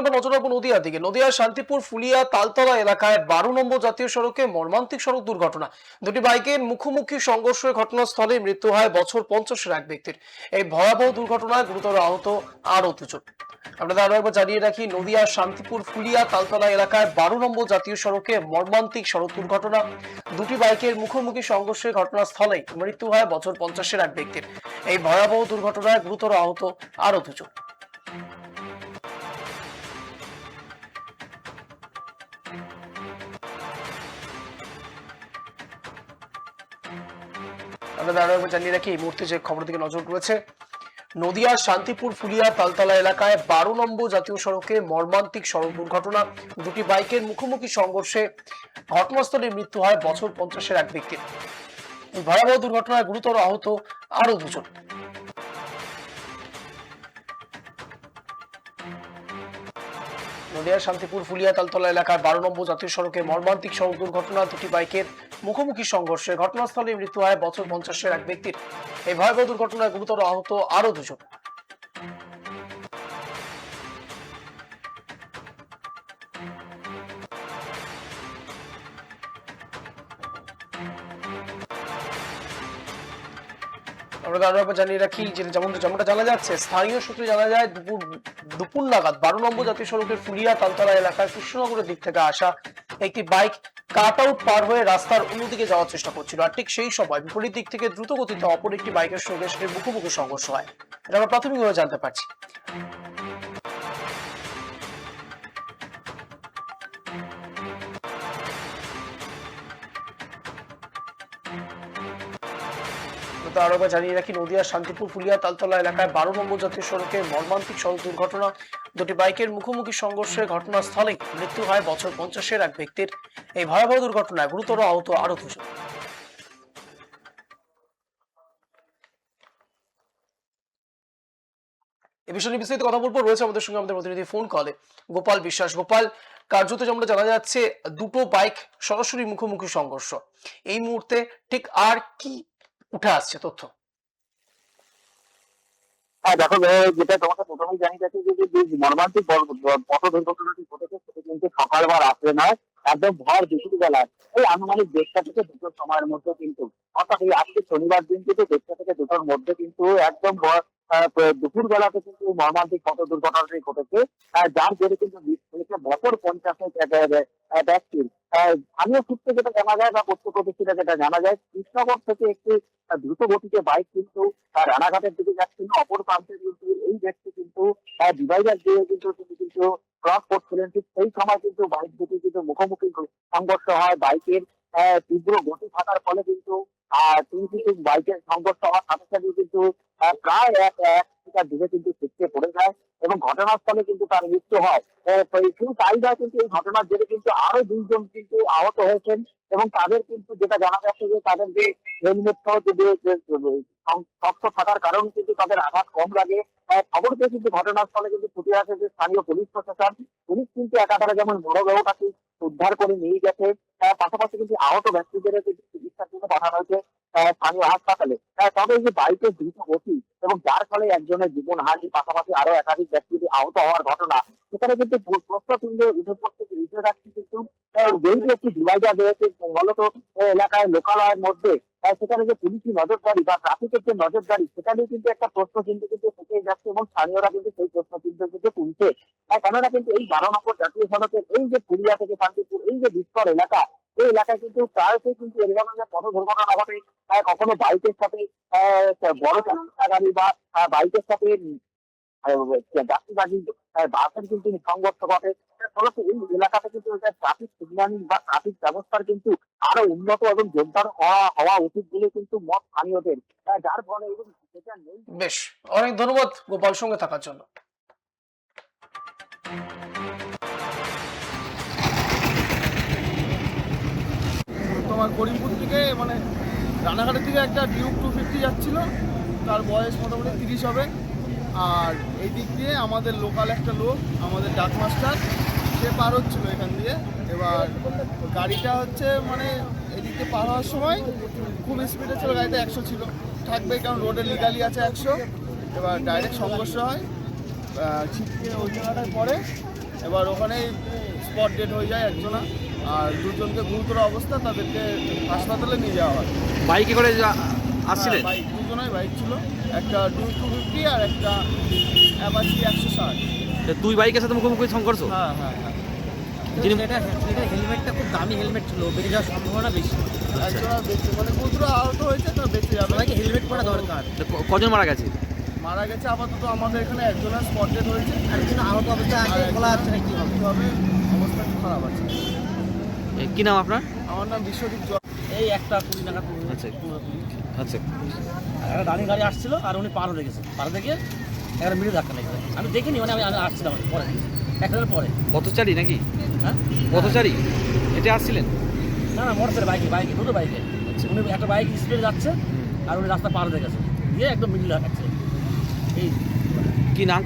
এবার নজর রাখব নদিয়ার দিকে। নদিয়ার শান্তিপুর, ফুলিয়া, তালতলা এলাকায় বারো নম্বর জাতীয় সড়কে মর্মান্তিক সড়ক দুর্ঘটনা। দুটি বাইকের মুখোমুখি সংঘর্ষের ঘটনাস্থলে মৃত্যু হয় বছর পঞ্চাশের এক ব্যক্তির। এই ভয়াবহ দুর্ঘটনায় গুরুতর আহত আরও দুজন। আপনাদের আরও একবার জানিয়ে রাখি শান্তিপুর, ফুলিয়া, তালতলা এলাকায় বারো নম্বর জাতীয় সড়কে মর্মান্তিক সড়ক দুর্ঘটনা। দুটি বাইকের মুখোমুখি সংঘর্ষের ঘটনাস্থলে মৃত্যু হয় বছর পঞ্চাশের এক ব্যক্তির। এই ভয়াবহ দুর্ঘটনায় গুরুতর আহত আরও দুজন। আরও জানিয়ে রাখি, এই মুহূর্তে যে খবর দিকে নজর রয়েছে, নদিয়ার শান্তিপুর ফুলিয়া তালতলা এলাকায় বারো নম্বর জাতীয় সড়কে মর্মান্তিক সড়ক দুর্ঘটনা। দুটি বাইকের মুখোমুখি সংঘর্ষে ঘটনাস্থলে মৃত্যু হয় বছর পঞ্চাশের এক ব্যক্তির। ভয়াবহ দুর্ঘটনায় গুরুতর আহত আরও দুজন। নদিয়ার শান্তিপুর, ফুলিয়া, তালতলা এলাকার বারো নম্বর জাতীয় সড়কে মর্মান্তিক সড়ক দুর্ঘটনা, দুটি বাইকের মুখোমুখি সংঘর্ষে ঘটনাস্থলে মৃত্যু হয় বছর পঞ্চাশের এক ব্যক্তির। এই ভয়াবহ দুর্ঘটনায় গুরুতর আহত আরও দুজন। আমরা আরও জানিয়ে রাখি যে যেমনটা যেমনটা জানা যাচ্ছে, স্থানীয় সূত্রে জানা যায় দুপুর দুপুর নাগাদ বারো নম্বর জাতীয় সড়কের ফুলিয়া তালতলা এলাকার কৃষ্ণনগরের দিক থেকে আসা একটি বাইক কাট আউট পার হয়ে রাস্তার অন্যদিকে যাওয়ার চেষ্টা করছিল। আর ঠিক সেই সময় বিপরীত দিক থেকে দ্রুত গতিতে অপর একটি বাইকের সঙ্গে সেটির মুখোমুখি সংঘর্ষ হয়। এটা আমরা প্রাথমিকভাবে জানতে পারছি। তো একবার জানিয়ে রাখি, নদিয়ার শান্তিপুর ফুলিয়া তালতলা এলাকায় বারো নম্বর জাতীয় সড়কে মর্মান্তিক সড়ক দুর্ঘটনা। দুটি বাইকের মুখোমুখি সংঘর্ষে ঘটনাস্থলে মৃত্যু হয় বছর পঞ্চাশের এক ব্যক্তির। এই ভয়াবহ দুর্ঘটনায় গুরুতর আহত আরও দুজন। এ বিষয়ে বিস্তারিত কথা বলব। রয়েছে আমাদের সঙ্গে আমাদের প্রতিনিধি ফোন কলে গোপাল বিশ্বাস। গোপাল, কার্যত জানা যাচ্ছে, দুটো বাইক সরাসরি মুখোমুখি সংঘর্ষ। এই মুহূর্তে ঠিক আর কি উঠে আসছে তথ্য। হ্যাঁ দেখো যেটা তোমাকে প্রথমেই জানিয়ে যাচ্ছি যে মর্মান্তিক পথ দুর্ঘটনাটি ঘটেছে সেটা কিন্তু সকাল বা রাত্রে নয়, একদম ভর দুপুর বেলায় এই আনুমানিক দেড়টা থেকে দুটোর সময়ের মধ্যে কিন্তু, অর্থাৎ এই আজকে শনিবার দিন কিন্তু দেড়টা থেকে দুটোর মধ্যে কিন্তু একদম দুপুর বেলাতে কিন্তু মর্মান্তিক পথ দুর্ঘটনাটি ঘটেছে যার জেরে কিন্তু মৃত্যু হয়েছে বছর পঞ্চাশের ব্যক্তির স্থানীয় সূত্রে যেটা জানা যায় বা প্রত্যক্ষদর্শীরা যেটা জানা যায় কৃষ্ণগর থেকে একটি দ্রুত গতিতে বাইক কিন্তু রানাঘাটের দিকে যাচ্ছিল, অপর প্রান্তে কিন্তু এই ব্যক্তি কিন্তু ডিভাইডার দিয়ে কিন্তু তিনি কিন্তু ক্রস করছিলেন। ঠিক সেই সময় কিন্তু বাইক দুটি কিন্তু মুখোমুখি সংঘর্ষ হয়। বাইকের তীব্র গতি থাকার ফলে কিন্তু তিনি কিন্তু বাইকের সংঘর্ষ হওয়ার সাথে সাথে কিন্তু প্রায় এক এক মিটার দূরে কিন্তু ছিটকে পড়ে যায়। এবং ঘটনাস্থলে কিন্তু তার মৃত্যু হয়। শুধু কিন্তু এই ঘটনার জেরে কিন্তু আরও দুইজন কিন্তু আহত হয়েছেন এবং তাদের কিন্তু যেটা জানা যাচ্ছে যে তাদের যে হেলমেট শক্ত থাকার কারণে কিন্তু তাদের আঘাত কম লাগে। খবর পেয়ে কিন্তু ঘটনাস্থলে কিন্তু ছুটে আসে যে স্থানীয় পুলিশ প্রশাসন, পুলিশ কিন্তু একাধারে যেমন মরদেহটাকে উদ্ধার করে নিয়ে গেছে পাশাপাশি কিন্তু আহত ব্যক্তিদের চিকিৎসার জন্য পাঠানো হয়েছে স্থানীয় হাসপাতালে। তবে এই যে বাইকের দ্রুত গতি এবং যার ফলে একজনের জীবন হানি পাশাপাশি আরও একাধিক ব্যক্তি আহত হওয়ার ঘটনা, সেখানে কিন্তু প্র- প্রশ্ন তুলে উঠে উঠে কিন্তু যেহেতু একটি ডিভাইডার রয়েছে এলাকায় লোকালয়ের মধ্যে সেখানে যে পুলিশি নজরদারি বা ট্রাফিকের যে নজরদারি সেখানেও কিন্তু একটা প্রশ্ন চিহ্ন কিন্তু থেকে যাচ্ছে এবং স্থানীয়রা কিন্তু সেই প্রশ্ন চিহ্ন কিন্তু তুলছে কেননা কিন্তু এই বারো জাতীয় সড়কের এই যে পুরিয়া থেকে শান্তিপুর, এই যে বিস্তর এলাকা, এই এলাকায় কিন্তু প্রায়শই কিন্তু এরকম যে পথ দুর্ঘটনা ঘটে। কখনো বাইকের সাথে বড় চাকা গাড়ি বা বাইকের সাথে যাত্রীবাহী বাসের কিন্তু সংঘর্ষ ঘটে। এই এলাকাতে কিন্তু ট্রাফিক বা ট্রাফিক ব্যবস্থার কিন্তু আরও উন্নত এবং জোরদার হওয়া হওয়া উচিত বলে কিন্তু মত স্থানীয়দের। যার ফলে এবং সেটা নেই। বেশ, অনেক ধন্যবাদ গোপাল সঙ্গে থাকার জন্য। তোমার করিমপুর থেকে মানে রানাঘাটের থেকে একটা ডিউক টু ফিফটি যাচ্ছিল। তার বয়স মোটামুটি তিরিশ হবে। আর এই দিক দিয়ে আমাদের লোকাল একটা লোক, আমাদের ডাক মাস্টার সে পার হচ্ছিল এখান দিয়ে। এবার গাড়িটা হচ্ছে মানে এদিক পার হওয়ার সময় খুব স্পিডে ছিল গাড়িতে একশো ছিল। থাকবে কারণ রোডে লিগালি আছে একশো। এবার ডাইরেক্ট সংঘর্ষ হয়। ছিটকে ওই জায়গাটায় পড়ে। এবার ওখানেই স্পট ডেট হয়ে যায় একজনা। আর দুজনকে গুরুতর অবস্থা তাদেরকে হাসপাতালে নিয়ে যাওয়া হয়। বাইকে করে যা- আসছিলেন? হ্যাঁ, বাইক দুজনাই বাইক ছিল। একটা টু টু ফিফটি আর একটা অ্যাপাচি একশো ষাট। তা দুই বাইকের সাথে মুখোমুখি সংঘর্ষ? হ্যাঁ হ্যাঁ হ্যাঁ। যিনি এটা এটা হেলমেটটা খুব দামি হেলমেট ছিল বেঁচে যাওয়ার সম্ভাবনা বেশি। একজনা বেঁচে মানে গুরুতর আহত হয়েছে তো বেঁচে যাবে। সবাইকে হেলমেট পরা দরকার। কজন মারা গেছে? মারা গেছে আপাতত আমাদের এখানে একজনের স্পট ডেড হয়েছে। একজন আহত অবস্থায় আছে কি হবে। হবে অবস্থা খারাপ আছে। কি নাম আপনার? আমার নাম বিশ্বদীপ এই একটা কুড়ি টাকা আচ্ছা। আচ্ছা। একটা দাঁড়িয়ে গাড়ি আসছিল আর উনি পার হয়ে গেছে। পার থেকে একটা মিনিট ধাক্কা লেগেছে আমি দেখিনি মানে আমি আসছিলাম পরে। একটার পরে। পথচারী নাকি? হ্যাঁ? পথচারী? এটা আসছিলেন? না না মোটর বাইকে বাইকে দুটো বাইকে। উনি একটা বাইক স্পিডে যাচ্ছে আর উনি রাস্তা পার হয়ে গেছে। দিয়ে একদম মিডিল আছে এই। কি নাম